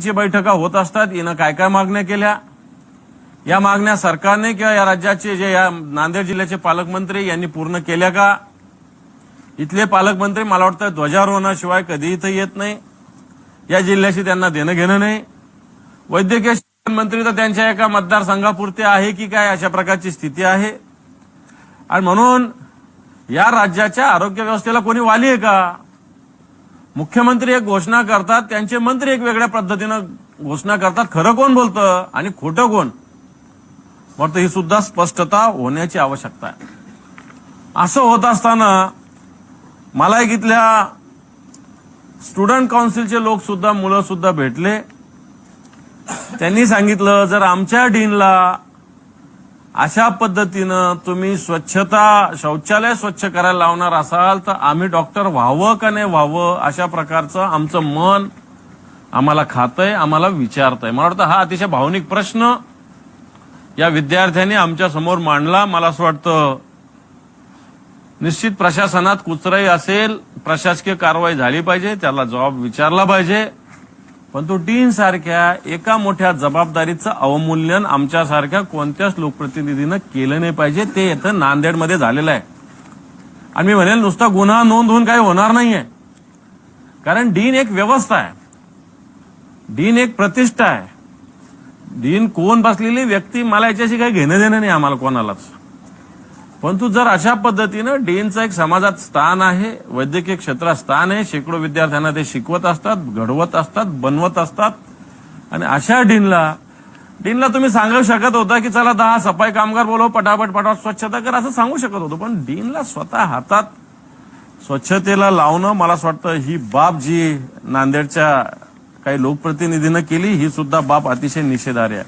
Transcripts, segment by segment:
ची बैठका होत असतात. हिनं काय काय मागण्या केल्या? या मागण्या सरकारने किंवा या राज्याचे जे या नांदेड जिल्ह्याचे पालकमंत्री यांनी पूर्ण केल्या का? इथले पालकमंत्री मला वाटतं ध्वजारोहणाशिवाय कधी इथं येत नाही. या जिल्ह्याशी त्यांना देणं घेणं नाही. वैद्यकीय शिक्षण मंत्री तर त्यांच्या एका मतदारसंघापुरते आहे की काय अशा प्रकारची स्थिती आहे? आणि म्हणून या राज्याच्या आरोग्य व्यवस्थेला कोणी वाली आहे का? मुख्यमंत्री एक घोषणा करतात त्यांचे मंत्री एक वेगळ्या पद्धतीनं घोषणा करतात. खरं कोण बोलतं आणि खोटं कोण? वाटतं ही सुद्धा स्पष्टता होण्याची आवश्यकता आहे. असं होत असताना मला एक इथल्या स्टुडंट काउन्सिलचे लोक सुद्धा मुलं सुद्धा भेटले. त्यांनी सांगितलं जर आमच्या डीनला अशा पद्धतीनं तुम्ही स्वच्छता शौचालय स्वच्छ करायला लावणार असाल तर आम्ही डॉक्टर व्हावं का नाही व्हावं अशा प्रकारचं आमचं मन आम्हाला खातंय आम्हाला विचारतंय. मला वाटतं हा अतिशय भावनिक प्रश्न या विद्यार्थ्यांनी आमच्यासमोर मांडला. मला असं वाटतं निश्चित प्रशासनात कुचराई असेल प्रशासकीय कारवाई झाली पाहिजे त्याला जबाब विचारला पाहिजे. पण तो डीन सारख्या एका मोठ्या जबाबदारीचं अवमूल्यन आमच्यासारख्या कोणत्याच लोकप्रतिनिधीनं केलं नाही पाहिजे ते इथं नांदेडमध्ये झालेलं आहे. आणि मी म्हणेल नुसता गुन्हा नोंद होऊन काही होणार नाहीये. कारण डीन एक व्यवस्था आहे. डीन एक प्रतिष्ठा आहे. डीन कोण बसलेली व्यक्ती मला याच्याशी काही घेणं देणं नाही आम्हाला कोणालाच. परंतु जर अशा पद्धतीनं डीनचं एक समाजात स्थान आहे वैद्यकीय क्षेत्रात स्थान आहे शेकडो विद्यार्थ्यांना ते शिकवत असतात घडवत असतात बनवत असतात आणि अशा डीनला डीनला तुम्ही सांगू शकत होता की चला दहा सफाई कामगार बोलव पटापट पटापट स्वच्छता कर असं सांगू शकत होतो. पण डीनला स्वतः हातात स्वच्छतेला लावणं मला असं वाटतं ही बाब जी नांदेडच्या काही लोकप्रतिनिधीनं केली ही सुद्धा बाब अतिशय निषेधार्ह आहे.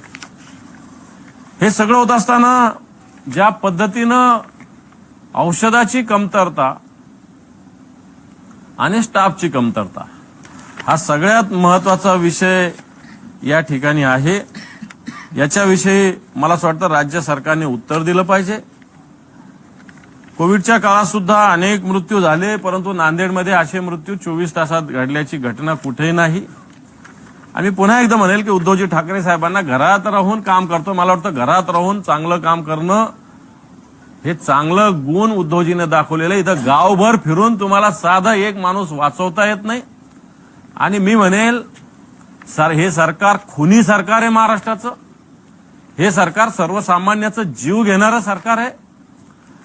हे सगळं होत असताना ज्या पद्धतीनं औषधाची कमतरता आणि स्टाफची कमतरता हा सगळ्यात महत्त्वाचा विषय या ठिकाणी आहे. याच्याविषयी मला असं वाटतं राज्य सरकारने उत्तर दिलं पाहिजे. कोविडच्या काळात सुद्धा अनेक मृत्यू झाले परंतु नांदेडमध्ये असे मृत्यू चोवीस तासात घडल्याची घटना कुठेही नाही. आणि पुन्हा एकदा म्हणेल की उद्धवजी ठाकरे साहेबांना घरात राहून काम करतो. मला वाटतं घरात राहून चांगलं काम करणं हे चांगलं गुण उद्धवजीने दाखवलेलं इथं गावभर फिरून तुम्हाला साधा एक माणूस वाचवता येत नाही. आणि मी म्हणेल सर हे सरकार खुनी सरकार आहे महाराष्ट्राचं. हे सरकार सर्वसामान्याचं जीव घेणारं सरकार आहे.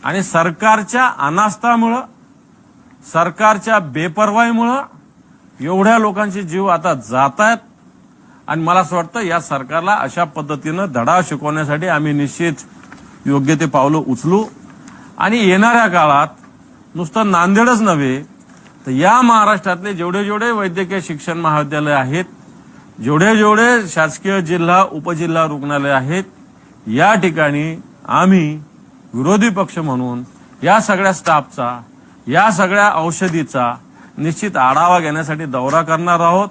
आणि सरकारच्या अनास्थामुळं सरकारच्या बेपर्वाईमुळं एवढ्या लोकांचे जीव आता जात आहेत आणि मला असं वाटतं या सरकारला अशा पद्धतीनं धडा शिकवण्यासाठी आम्ही निश्चित योग्य ते पावलं उचलू. आणि येणाऱ्या काळात नुसतं नांदेडच नव्हे तर या महाराष्ट्रातले जेवढे जेवढे वैद्यकीय शिक्षण महाविद्यालय आहेत जेवढे जेवढे शासकीय जिल्हा उपजिल्हा रुग्णालय आहेत या ठिकाणी आम्ही विरोधी पक्ष म्हणून या सगळ्या स्टाफचा या सगळ्या औषधीचा निश्चित आढावा घेण्यासाठी दौरा करणार आहोत.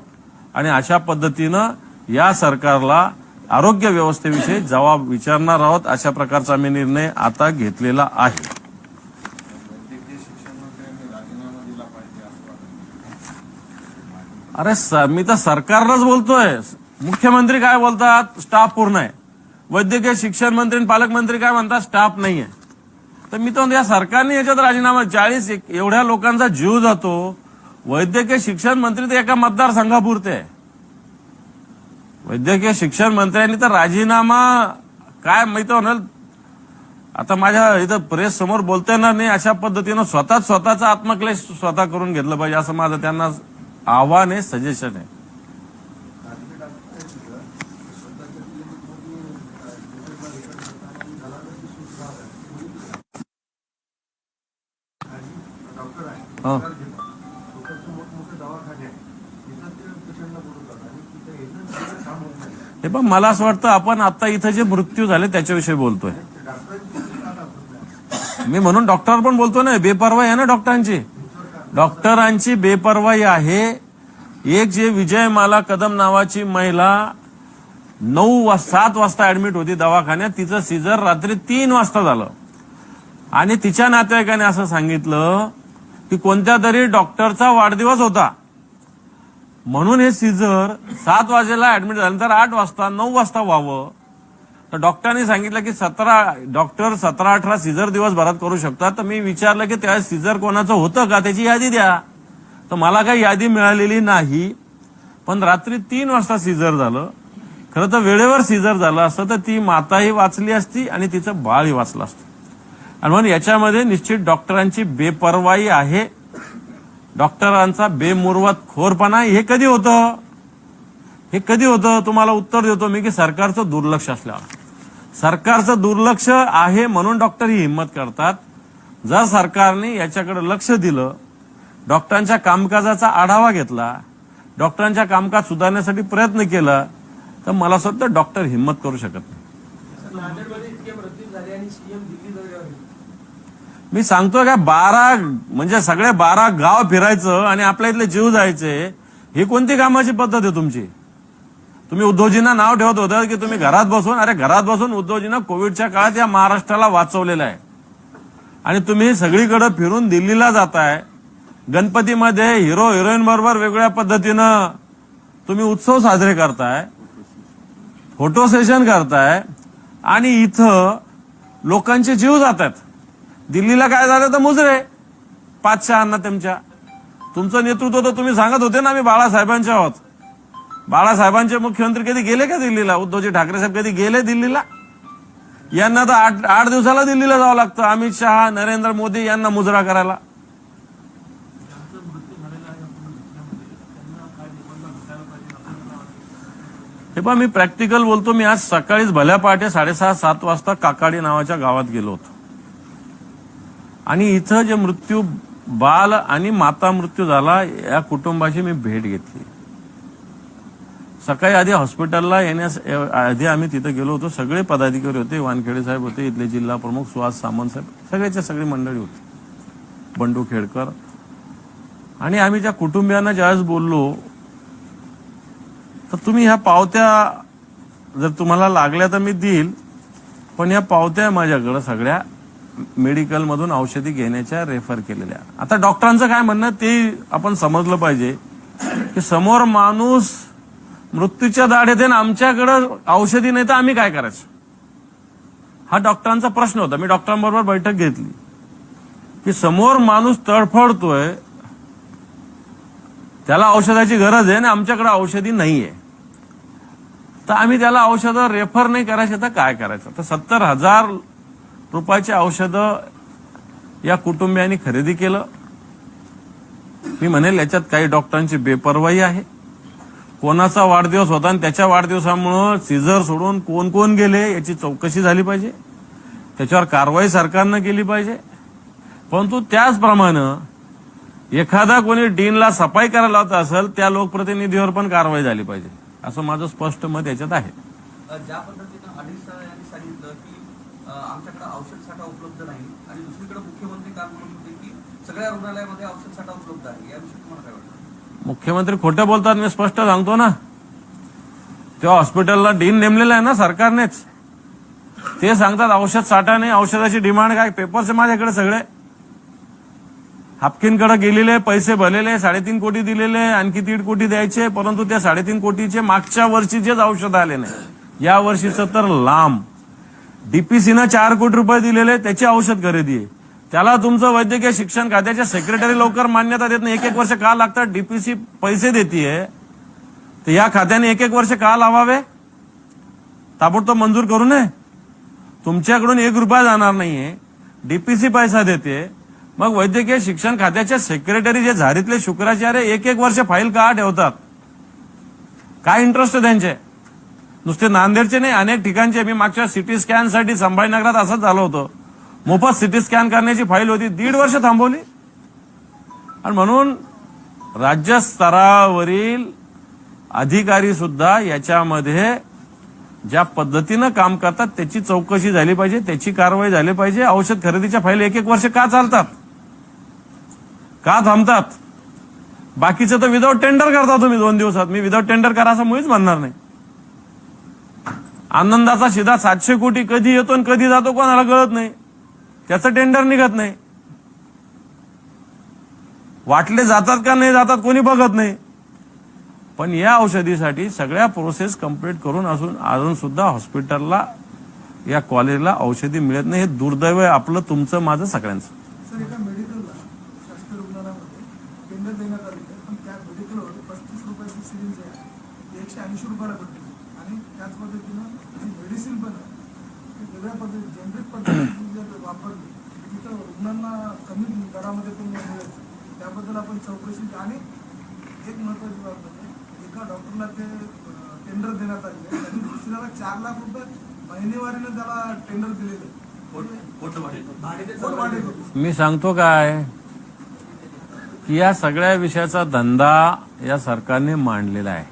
आणि अशा पद्धतीनं या सरकारला आरोग्य व्यवस्थेविषयी जबाब विचारणार आहोत अशा प्रकारचा आम्ही निर्णय आता घेतलेला आहे. अरे मी तर सरकारलाच बोलतोय. मुख्यमंत्री काय बोलतात? स्टाफ पूर्ण आहे. वैद्यकीय शिक्षण मंत्री आणि पालकमंत्री काय म्हणतात? स्टाफ नाहीये. तर मी तर या सरकारने याच्यात राजीनामा चाळीस एक- एवढ्या लोकांचा जीव जातो. वैद्यकीय शिक्षण मंत्री तर एका मतदारसंघापुरते आहे. वैद्यकीय शिक्षण मंत्र्यांनी तर राजीनामा काय माहिती म्हणाल? आता माझ्या इथं प्रेस समोर बोलता येणार नाही अशा पद्धतीनं स्वतःच स्वतःचा आत्मक्लेश स्वतः करून घेतलं पाहिजे असं माझं त्यांना आव्हान आहे सजेशन आहे. हं. हे पण मला असं वाटतं आपण आता इथं जे मृत्यू झाले त्याच्याविषयी बोलतोय. मी म्हणून डॉक्टर पण बोलतो ना बेपरवाई आहे ना डॉक्टरांची? डॉक्टरांची बेपरवाई आहे. एक जे विजय माला कदम नावाची महिला नऊ वा सात वाजता ऍडमिट होती दवाखान्यात. तिचं सीझर रात्री तीन वाजता झालं. आणि तिच्या नातेवाईकाने असं सांगितलं की कोणत्या तरी डॉक्टरचा वाढदिवस होता. म्हणून हे सीझर सात वाजेला ऍडमिट झाल्यानंतर आठ वाजता नऊ वाजता व्हावं. तर डॉक्टरांनी सांगितलं की सतरा डॉक्टर सतरा अठरा सीझर दिवसभरात करू शकतात. तर मी विचारलं की त्या सीझर कोणाचं होतं का? त्याची यादी द्या. तर मला काही यादी मिळालेली नाही. पण रात्री तीन वाजता सीझर झालं. खरं तर वेळेवर सीझर झालं असतं तर ती माताही वाचली असती आणि तिचं बाळही वाचलं असतं. आणि म्हणून याच्यामध्ये निश्चित डॉक्टरांची बेपर्वाई आहे. डॉक्टरांचा बेमुरवत खोरपणा हे कधी होतं? हे कधी होतं? तुम्हाला उत्तर देतो मी की सरकारचं दुर्लक्ष असल्यावर. सरकारचं दुर्लक्ष आहे म्हणून डॉक्टर ही हिंमत करतात. जर सरकारने याच्याकडे लक्ष दिलं डॉक्टरांच्या कामकाजाचा आढावा घेतला डॉक्टरांच्या कामकाज सुधारण्यासाठी प्रयत्न केला तर मला असं वाटतं डॉक्टर हिंमत करू शकत नाही नांदेडमध्ये इतके मृत्यू झाले आणि सीएम दिल्ली दौऱ्यावर आहे. मी सांगतोय का बारा म्हणजे सगळे बारा गाव फिरायचं आणि आपल्या इथले जीव जायचे ही कोणती कामाची पद्धत आहे तुमची? तुम्ही उद्धवजींना नाव ठेवत होता की तुम्ही घरात बसून अरे घरात बसून उद्धवजींना कोविडच्या काळात या महाराष्ट्राला वाचवलेलं आहे. आणि तुम्ही सगळीकडे फिरून दिल्लीला जाताय गणपतीमध्ये हिरो हिरोईन बरोबर वेगवेगळ्या पद्धतीनं तुम्ही उत्सव साजरे करताय फोटो सेशन करताय आणि इथं लोकांचे जीव जात आहेत दिल्लीला काय झालं तर मुजरे. पाच शहांना तुमच्या तुमचं नेतृत्व तर तुम्ही सांगत होते ना आम्ही बाळासाहेबांच्या आहोत. बाळासाहेबांचे मुख्यमंत्री कधी गेले का दिल्लीला? उद्धवजी ठाकरे साहेब कधी गेले दिल्लीला? यांना तर आठ आठ दिवसाला दिल्लीला जावं लागतं. अमित शहा नरेंद्र मोदी यांना मुजरा करायला. हे पहा मी प्रॅक्टिकल बोलतो. मी आज सकाळीच भल्या पहाटे साडेसहा सात वाजता काकाडी नावाच्या गावात गेलो होतो. आणि इथं जे मृत्यू बाल आणि माता मृत्यू झाला या कुटुंबाशी मी भेट घेतली. सकाळी आधी हॉस्पिटलला येण्यास आधी आम्ही तिथं गेलो होतो. सगळे पदाधिकारी होते वानखेडे साहेब होते इथले जिल्हा प्रमुख सुहास सामंत साहेब सगळ्याच्या सगळी मंडळी होती. बंडू खेडकर. आणि आम्ही ज्या कुटुंबियांना ज्यावेळेस बोललो तर तुम्ही ह्या पावत्या जर तुम्हाला लागल्या तर मी देईल पण या पावत्या माझ्याकडं सगळ्या मेडिकलमधून औषधी घेण्याच्या रेफर केलेल्या. आता डॉक्टरांचं काय म्हणणं ते आपण समजलं पाहिजे की समोर माणूस मृत्यूच्या दाढेत आहे आणि आमच्याकडं औषधी नाही तर आम्ही काय करायचं? हा डॉक्टरांचा प्रश्न होता. मी डॉक्टरांबरोबर बैठक घेतली की समोर माणूस तडफडतोय त्याला औषधाची गरज आहे आणि आमच्याकडे औषधी नाहीये. तर आम्ही त्याला औषधं रेफर नाही करायचे तर काय करायचं? तर सत्तर हजार रुपयाचे औषधं या कुटुंबियांनी खरेदी केलं. मी म्हणेल याच्यात काही डॉक्टरांची बेपर्वाई आहे. कोणाचा वाढदिवस होता आणि त्याच्या वाढदिवसामुळं सीझर सोडून कोण कोण गेले याची चौकशी झाली पाहिजे. त्याच्यावर कारवाई सरकारनं केली पाहिजे. परंतु त्याचप्रमाणे एखादा कोणी डीनला सफाई करायला होता असेल त्या लोकप्रतिनिधीवर पण कारवाई झाली पाहिजे. असं माझं स्पष्ट मत याच्यात आहे अ, ज्या पद्धतीनं अनिल शाह यांनी सांगितलं की अ, आमच्याकडे औषध साठा उपलब्ध नाही. आणि दुसरीकडे मुख्यमंत्री काल म्हणत होते की सगळ्या रुग्णालयामध्ये औषध साठा उपलब्ध आहे. याविषयी तुम्हाला काय वाटतं? मुख्यमंत्री खोटं बोलतात मी स्पष्ट सांगतो ना. त्या हॉस्पिटलला डीन नेमलेला आहे ना सरकारनेच. ते सांगतात औषध साठा नाही औषधाची डिमांड काय? पेपर्स आहे माझ्याकडे सगळे. हापकिनकडे गेलेले पैसे भरलेले साडेतीन कोटी दिलेले आणखी दीड कोटी द्यायचे परंतु त्या साडेतीन कोटीचे मागच्या वर्षीचेच औषध आले नाही. या वर्षीचं तर लांब. डीपीसीनं चार कोटी रुपये दिलेले त्याची औषध खरेदी आहे. त्याला तुमचं वैद्यकीय शिक्षण खात्याच्या सेक्रेटरी लवकर मान्यता देत नाही. एक एक वर्ष का लागतात? डीपीसी पैसे देते तर या खात्याने एक एक वर्ष का लावावे? ताबडतोब मंजूर करू नये? तुमच्याकडून एक रुपया जाणार नाहीये. डीपीसी पैसा देते. मग वैद्यकीय शिक्षण खात्याचे सेक्रेटरी जे झारीतले शुक्राचार्य एक एक वर्ष फाईल का ठेवतात? काय इंटरेस्ट आहे त्यांचे? नुसते नांदेडचे नाही अनेक ठिकाणचे मी मागच्या सिटी स्कॅनसाठी संभाजीनगरात असंच झालं होतं. मोफत सिटी स्कॅन करण्याची फाईल होती दीड वर्ष थांबवली. आणि म्हणून राज्यस्तरावरील अधिकारी सुद्धा याच्यामध्ये ज्या पद्धतीनं काम करतात त्याची चौकशी झाली पाहिजे त्याची कारवाई झाली पाहिजे. औषध खरेदीच्या फाईल एक एक वर्ष का चालतात? का थांबतात? बाकीचं तर विदाऊट टेंडर करता तुम्ही दोन दिवसात. मी विदाऊट टेंडर करा असं मुळीच म्हणणार नाही. आनंदाचा शिधा सातशे कोटी कधी येतो आणि कधी जातो कोणाला कळत नाही. त्याचं टेंडर निघत नाही. वाटले जातात का नाही जातात कोणी बघत नाही. पण या औषधीसाठी सगळ्या प्रोसेस कंप्लीट करून असून अजून सुद्धा हॉस्पिटलला या कॉलेजला औषधी मिळत नाही. हे दुर्दैव आहे. आपलं तुमचं माझं सगळ्यांचं सर एका मेडिकलला शासकीय रुग्णालयामध्ये टेंडर देण्यात आले पण त्या मेडिकलवर पस्तीस रुपयाची सिरिंज आहे ती एकशे ऐंशी रुपयाला भेटते आणि त्याच पद्धतीनं जी मेडिसिन पण आहे ती वेगळ्या पद्धती जनरिक पद्धतीने जर वापरली तिथं रुग्णांना कमी दरामध्ये पण मिळेल त्याबद्दल आपण चौकशी आणि एक महत्वाची बाब म्हणजे एका डॉक्टरला ते टेंडर देण्यात आले त्यांनी दुसऱ्याला चार लाख रुपये महिनेवारीनं त्याला टेंडर दिलेलं मी सांगतो काय? की या सगळ्या विषयाचा धंदा या सरकारने मांडलेला आहे.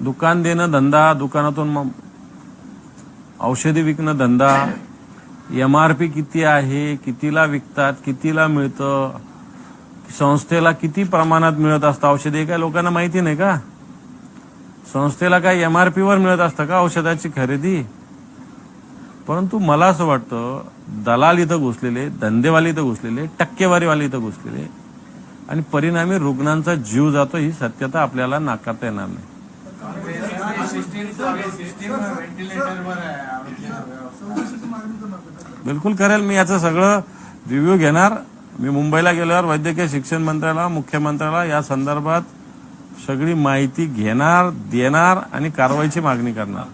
दुकान देणं धंदा दुकानातून मग औषधी विकणं धंदा एम आर पी किती आहे कितीला विकतात कितीला मिळतं संस्थेला किती प्रमाणात मिळत असतं? औषध हे काय लोकांना माहिती नाही का? संस्थेला काय एम आर पीवर मिळत असतं का औषधाची खरेदी? परंतु मला असं वाटतं दलाल इथं घुसलेले धंदेवाले इथं घुसलेले टक्केवारीवाले इथं घुसलेले आणि परिणामी रुग्णांचा जीव जातो ही सत्यता आपल्याला नाकारता येणार नाही चौकशीची मागणी करणार का? बिलकुल करेल. मी याचं सगळं रिव्ह्यू घेणार. मी मुंबईला गेल्यावर वैद्यकीय शिक्षण मंत्र्याला मुख्यमंत्र्याला या संदर्भात सगळी माहिती घेणार देणार आणि कारवाईची मागणी करणार.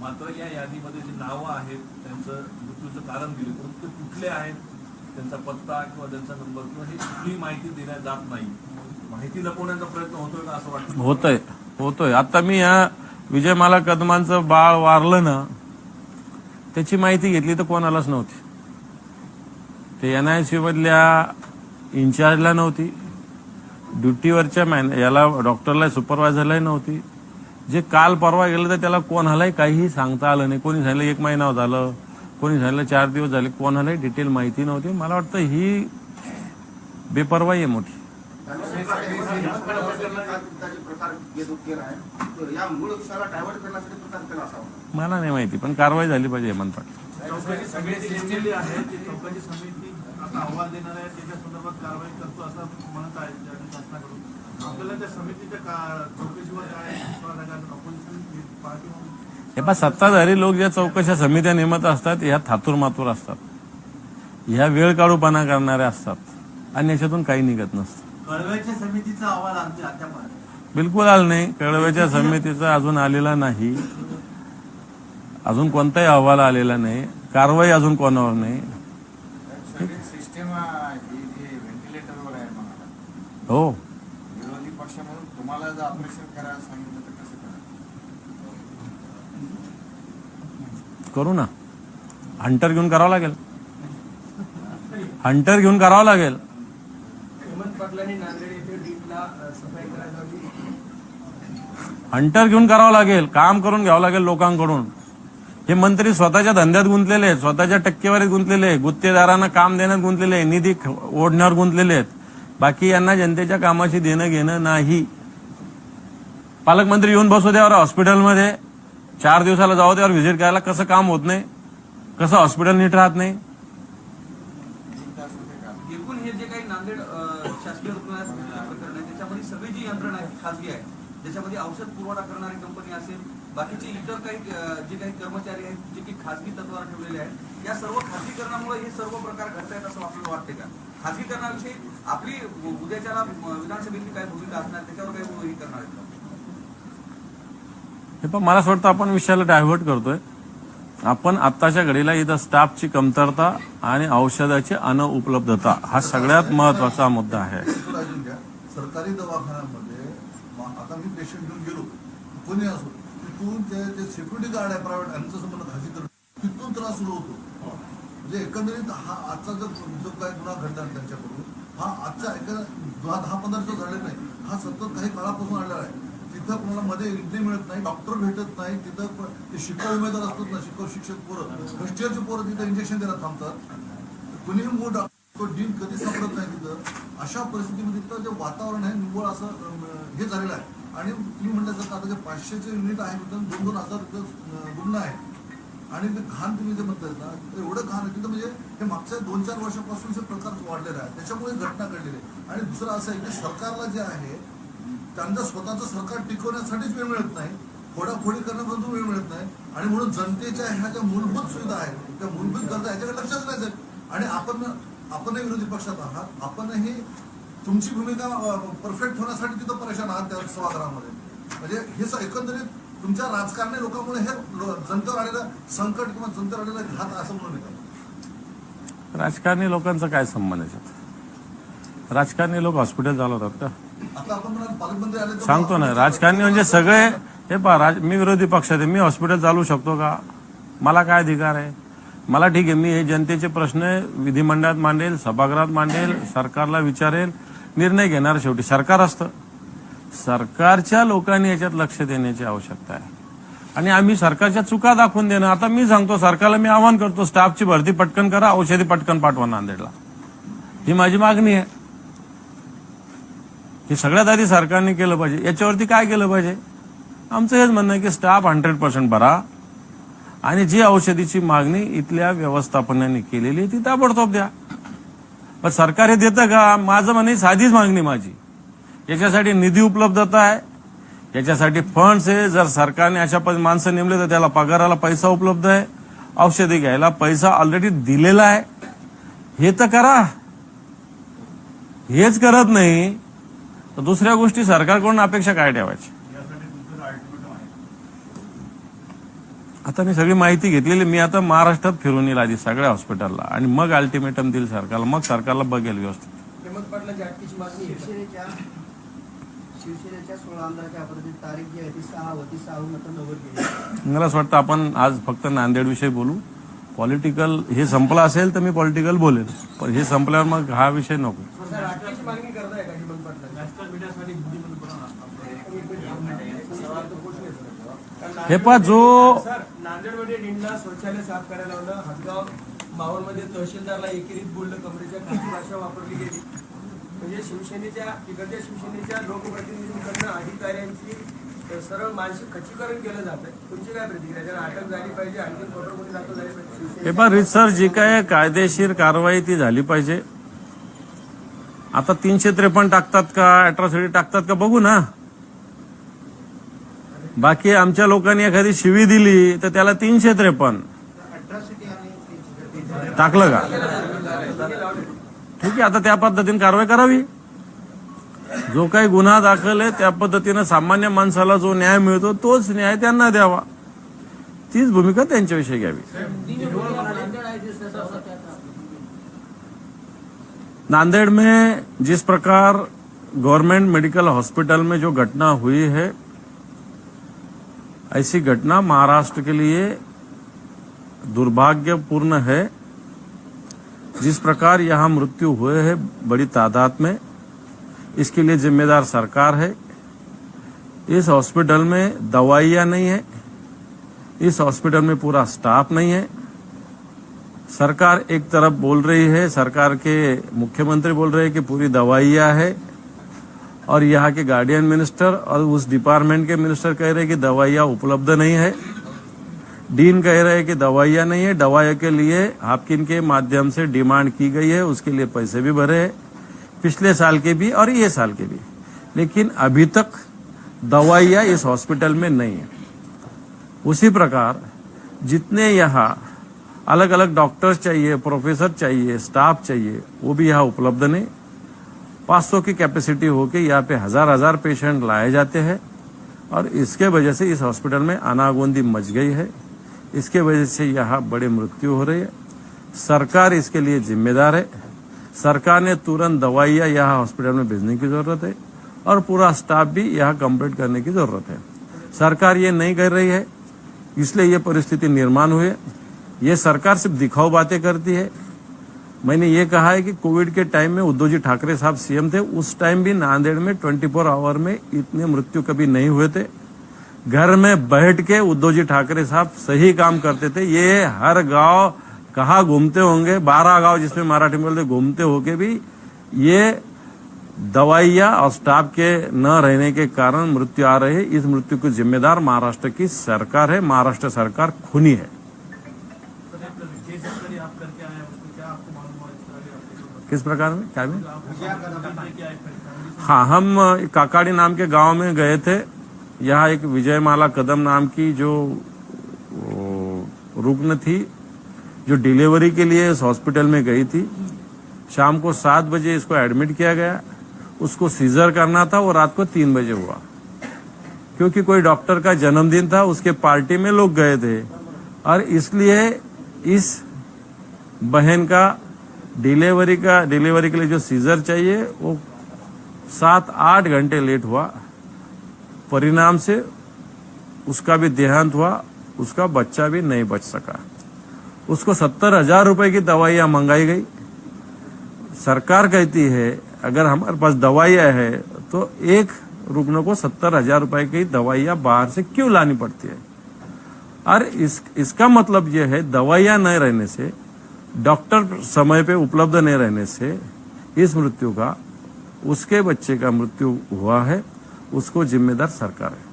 मात्र या यादीमध्ये जी नावं आहेत त्यांचं मृत्यूचं कारण दिले. परंतु ते कुठले आहेत त्यांचा पत्ता किंवा त्यांचा नंबर किंवा ही कुठलीही माहिती देण्यात जात नाही. माहिती लपवण्याचा प्रयत्न होतोय का असं वाटतं? होतंय. होतोय. आता मी या विजयमाला कदमांचं बाळ वारलं ना त्याची माहिती घेतली तर कोणालाच नव्हती. ते एन आय सी मधल्या इन्चार्जला नव्हती. ड्युटीवरच्या मॅन याला डॉक्टरला सुपरवायझरलाही नव्हती. जे काल परवा गेलं तर त्याला कोणालाही काहीही सांगता आलं नाही. कोणी सांगितलं एक महिना झालं कोणी सांगितलं चार दिवस झाले कोणालाही डिटेल माहिती नव्हती. मला वाटतं ही बेपरवाई आहे मोठी. मला नाही माहिती पण कारवाई झाली पाहिजे हेमंत पाटील. हे पा सत्ताधारी लोक ज्या चौकशा समित्या नेमत असतात ह्या थातूर मातूर असतात. ह्या वेळ काढूपणा करणाऱ्या असतात. आणि याच्यातून काही निघत नसतं. कळव्याच्या समितीचा अहवाल आमच्या अद्याप आला. बिलकुल आलं नाही. कळव्याच्या समितीचा अजून आलेला नाही. अजून कोणताही अहवाल आलेला नाही. कारवाई अजून कोणावर नाही. सिस्टम ही जी व्हेंटिलेटरवर आहे म्हणाला विरोधी पक्ष म्हणून तुम्हाला जर ऑपरेशन करायला सांगितलं तर कसं करा करू ना. हंटर घेऊन करावं लागेल. हंटर घेऊन करावं लागेल. पाटलांनी नांदेड येथे डीपला सफाई करायला हंटर घेऊन करावं लागेल काम करून घ्यावं लागेल लोकांकडून. हे मंत्री स्वतःच्या धंद्यात गुंतलेले आहेत स्वतःच्या टक्केवारीत गुंतलेले आहेत गुत्तेदारांना काम देण्यात गुंतलेले आहे निधी ओढण्यावर गुंतलेले आहेत. बाकी यांना जनतेच्या कामाशी देणं घेणं नाही. पालकमंत्री येऊन बसू द्यावर हॉस्पिटलमध्ये. चार दिवसाला जाऊ द्यावर व्हिजिट करायला कसं काम होत नाही? कसं हॉस्पिटल नीट राहत नाही एकूण हे जे काही नांदेड अ, शासकीय रुग्णालयात घडलेलं प्रकरण आहे त्याच्यामध्ये सगळी जी यंत्रणा आहे खासगी आहे त्याच्यामध्ये औषध पुरवठा करणारी कंपनी असेल बाकीचे इतर काही जे काही कर्मचारी आहेत जे की खासगी तत्वावर ठेवलेले आहेत या सर्व खासगीकरणामुळे हे सर्व प्रकार घडतायत असं आपल्याला वाटते का? खासगीकरणाविषयी आपली उद्याच्याला अ, विधानसभेतली काय भूमिका असणार त्याच्यावर काही हे करणार आहेत? हे पण मला असं वाटतं आपण विषयाला डायव्हर्ट करतोय. आपण आत्ताच्या घडीला इथं स्टाफची कमतरता आणि औषधाची अनुपलब्धता हा सगळ्यात महत्त्वाचा मुद्दा आहे. सरकारी दवाखान्यामध्ये आता मी पेशंट घेऊन गेलो. कोणी असो तिथून ते जे सिक्युरिटी गार्ड आहे प्रायव्हेट यांचं संबंध खाजगी तिथून त्रास सुरू होतो. म्हणजे एकंदरीत हा आजचा जो जो काय गुन्हा घडला त्यांच्याकडून हा आजचा एका दहा दहा पंधरा दिवस झाले नाही. हा सतत काही काळापासून आलेला आहे. तिथं कोणाला मध्ये इडली मिळत नाही डॉक्टर भेटत नाही तिथं ते शिकव उमेदवार असतात ना शिकव शिक्षक पोरं. फर्स्ट इयरचे पोरं तिथं इंजेक्शन द्यायला थांबतात. कुणीही मूळ डॉक्टर तो डीन कधी सापडत नाही तिथं. अशा परिस्थितीमध्ये तिथं जे वातावरण आहे निव्वळ असं हे झालेलं आहे. आणि तुम्ही म्हणल्यासारखं आता जे पाचशेचे युनिट आहे दोन दोन हजार रुपये रुग्ण आहे. आणि ते घाण तुम्ही जे म्हणताय ना ते एवढं घाण आहे तिथं म्हणजे हे मागच्या दोन चार वर्षापासून हे प्रकार वाढलेला आहे त्याच्यामुळे घटना घडलेली आहे. आणि दुसरं असं आहे की सरकारला जे आहे त्यांचं स्वतःचं सरकार टिकवण्यासाठीच वेळ मिळत नाही. फोडाफोडी करण्यापासून वेळ मिळत नाही. आणि म्हणून जनतेच्या ह्या ज्या मूलभूत सुविधा आहेत त्या मूलभूत गरजा याच्याकडे लक्षात नाही आणि आपण आपणही विरोधी पक्षात आहात. आपणही तुमची भूमिका परफेक्ट होण्यासाठी तिथं परेशान आहात त्या सभागृहामध्ये म्हणजे हे एकंदरीत तुमच्या राजकारणी लोकांमुळे हे जनतेवर आलेलं संकट किंवा जनतेवर आलेला घात असं म्हणून येतात राजकारणी लोकांचा काय संबंध याच्यात राजकारणी लोक हॉस्पिटल चालवतात का? सांगतो ना राजकारणी म्हणजे सगळे हे पहा राज मी विरोधी पक्षात आहे मी हॉस्पिटल चालू शकतो का? मला काय अधिकार आहे? मला ठीक आहे मी हे जनतेचे प्रश्न विधिमंडळात मांडेल सभागृहात मांडेल सरकारला विचारेल निर्णय घेणार शेवटी सरकार असतं. सरकारच्या लोकांनी याच्यात लक्ष देण्याची आवश्यकता आहे. आणि आम्ही सरकारच्या चुका दाखवून देणं आता मी सांगतो सरकारला मी आवाहन करतो स्टाफची भरती पटकन करा औषधी पटकन पाठवा नांदेडला. ही माझी मागणी आहे. हे सगळ्यात आधी सरकारने केलं पाहिजे. याच्यावरती काय केलं पाहिजे? आमचं हेच म्हणणं आहे की स्टाफ हंड्रेड पर्सेंट भरा. आणि जी औषधीची मागणी इथल्या व्यवस्थापनाने केलेली आहे ती ताबडतोब द्या. पण सरकार हे देतं का? माझं म्हणे साधीच मागणी माझी. याच्यासाठी निधी उपलब्धता आहे. याच्यासाठी फंड्स आहे. जर सरकारने अशा पण माणसं नेमले तर त्याला पगाराला पैसा उपलब्ध आहे. औषधी घ्यायला पैसा ऑलरेडी दिलेला आहे. हे तर करा. हेच करत नाही तर दुसऱ्या गोष्टी सरकारकडून अपेक्षा काय ठेवायची यासाठी तुमचं अल्टिमेटम आहे आता मी सगळी माहिती घेतलेली मी आता महाराष्ट्रात फिरून येईल आधी सगळ्या हॉस्पिटलला. आणि मग अल्टिमेटम देईल सरकारला मग सरकारला बघेल व्यवस्थित. मला असं वाटतं आपण आज फक्त नांदेड विषयी बोलू. पॉलिटिकल हे संपलं असेल तर मी पॉलिटिकल बोलेल पण हे संपल्यावर मग हा विषय नको. सर अटकेची मागणी करताय का हेमंत पाटला नॅशनल मीडियासाठी हिंदीमध्ये बोला ना हे पहा जो सर नांदेडमध्ये निंदा शौचालय साफ करायला लावलं. हदगाव मावळमध्ये तहसीलदारला एकेरीत बोललं. कमरेच्या खाली भाषा वापरली गेली. म्हणजे शिवसेनेच्या तिकडच्या शिवसेनेच्या लोकप्रतिनिधींकडनं अधिकाऱ्यांची सरळ मानसिक खच्चीकरण केलं जात आहे तुमची काय प्रतिक्रिया? त्याला अटक झाली पाहिजे आणखी फोटो कोणी दाखल झाली पाहिजे हे पण रितसर जी काय कायदेशीर कारवाई ती झाली पाहिजे. आता तीनशे त्रेपन्न टाकतात का अट्रॉसिटी टाकतात का बघू ना. बाकी आमच्या लोकांनी एखादी शिवी दिली तर त्याला तीनशे त्रेपन्न. टाकलं का? ठीक आहे आता त्या पद्धतीने कारवाई करावी. जो काही गुन्हा दाखल आहे त्या पद्धतीनं सामान्य माणसाला जो न्याय मिळतो तोच न्याय त्यांना द्यावा. तीच भूमिका त्यांच्याविषयी घ्यावी. नांदेड़ में जिस प्रकार गवर्नमेंट मेडिकल हॉस्पिटल में जो घटना हुई है ऐसी घटना महाराष्ट्र के लिए दुर्भाग्यपूर्ण है। जिस प्रकार यहाँ मृत्यु हुए हैं, बड़ी तादाद में, इसके लिए जिम्मेदार सरकार है। इस हॉस्पिटल में दवाइयाँ नहीं है, इस हॉस्पिटल में पूरा स्टाफ नहीं है। सरकार एक तरफ़ बोल रही है, सरकार के मुख्यमंत्री बोल रहे हैं कि पूरी दवाइयाँ है। और यहाँ के गार्डियन मिनिस्टर और उस डिपार्टमेंट के मिनिस्टर कह रहे हैं कि दवाइयाँ उपलब्ध नहीं है। डीन कह रहे हैं कि दवाइयाँ नहीं है। दवाइयों के लिए हापकिन के माध्यम से डिमांड की गई है, उसके लिए पैसे भी भरे हैं, पिछले साल के भी और ये साल के भी। लेकिन अभी तक दवाइयाँ इस हॉस्पिटल में नहीं है। उसी प्रकार जितने यहाँ अलग अलग डॉक्टर्स चाहिए प्रोफेसर चाहिए स्टाफ चाहिए, वो भी यहाँ उपलब्ध नहीं। 500 की कैपेसिटी होके यहाँ पे हज़ार हज़ार पेशेंट लाए जाते हैं और इसके वजह से इस हॉस्पिटल में अनागोंदी मच गई है। इसके वजह से यहाँ बड़ी मृत्यु हो रही है। सरकार इसके लिए जिम्मेदार है। सरकार ने तुरंत दवाइयाँ यहाँ हॉस्पिटल में भेजने की ज़रूरत है और पूरा स्टाफ भी यहाँ कंप्लीट करने की ज़रूरत है। सरकार ये नहीं कर रही है, इसलिए ये परिस्थिति निर्माण हुई है। ये सरकार सिर्फ़ दिखाओ बातें करती है मैंने ये कहा है कि कोविड के टाइम में उद्धव जी ठाकरे साहब सीएम थे, उस टाइम भी नांदेड़ में 24 फोर आवर में इतने मृत्यु कभी नहीं हुए थे। घर में बैठ के उद्धव जी ठाकरे साहब सही काम करते थे। ये हर गाँव कहा घूमते होंगे, बारह गाँव जिसमें मराठी में बोलते घूमते होके भी ये दवाइयाँ और स्टाफ के न रहने के कारण मृत्यु आ रही है। इस मृत्यु की जिम्मेदार महाराष्ट्र की सरकार है, महाराष्ट्र सरकार खूनी है। किस प्रकार में? क्या में? हाँ हम काकाड़ी नाम के गाँव में गए थे। यहाँ एक विजयमाला कदम नाम की जो रुग्ण थी, जो डिलीवरी के लिए इस हॉस्पिटल में गई थी। शाम को सात बजे इसको एडमिट किया गया। उसको सीजर करना था वो रात को तीन बजे हुआ। क्योंकि कोई डॉक्टर का जन्मदिन था, उसके पार्टी में लोग गए थे। और इसलिए इस बहन का डिलीवरी का, डिलीवरी के लिए जो सीजर चाहिए, वो सात आठ घंटे लेट हुआ। परिणाम से उसका भी देहांत हुआ, उसका बच्चा भी नहीं बच सका। उसको सत्तर हज़ार रुपए की दवाइयाँ मंगाई गई। सरकार कहती है, अगर हमारे पास दवाइयाँ है तो एक रुग्ण को सत्तर हज़ार रुपए की दवाइयाँ बाहर से क्यों लानी पड़ती है? और इस, इसका मतलब यह है, दवाइयाँ नहीं रहने से डॉक्टर समय पे उपलब्ध नहीं रहने से इस मृत्यु का उसके बच्चे का मृत्यु हुआ है उसको जिम्मेदार सरकार है।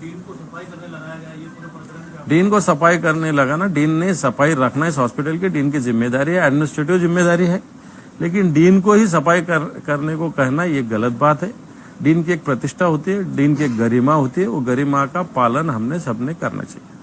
डीन को सफ़ाई करने लगाया गया ये पूरे प्रकरण का डीन को सफ़ाई करने लगा ना डीन ने सफ़ाई रखना इस हॉस्पिटल की डीन की ज़िम्मेदारी है एडमिनिस्ट्रेटिव ज़िम्मेदारी है। लेकिन डीन को ही सफ़ाई कर, करने को कहना ये गलत बात है। डीन की एक प्रतिष्ठा होती है डीन की एक गरिमा होती है वो गरिमा का पालन हमने सबने करना चाहिए।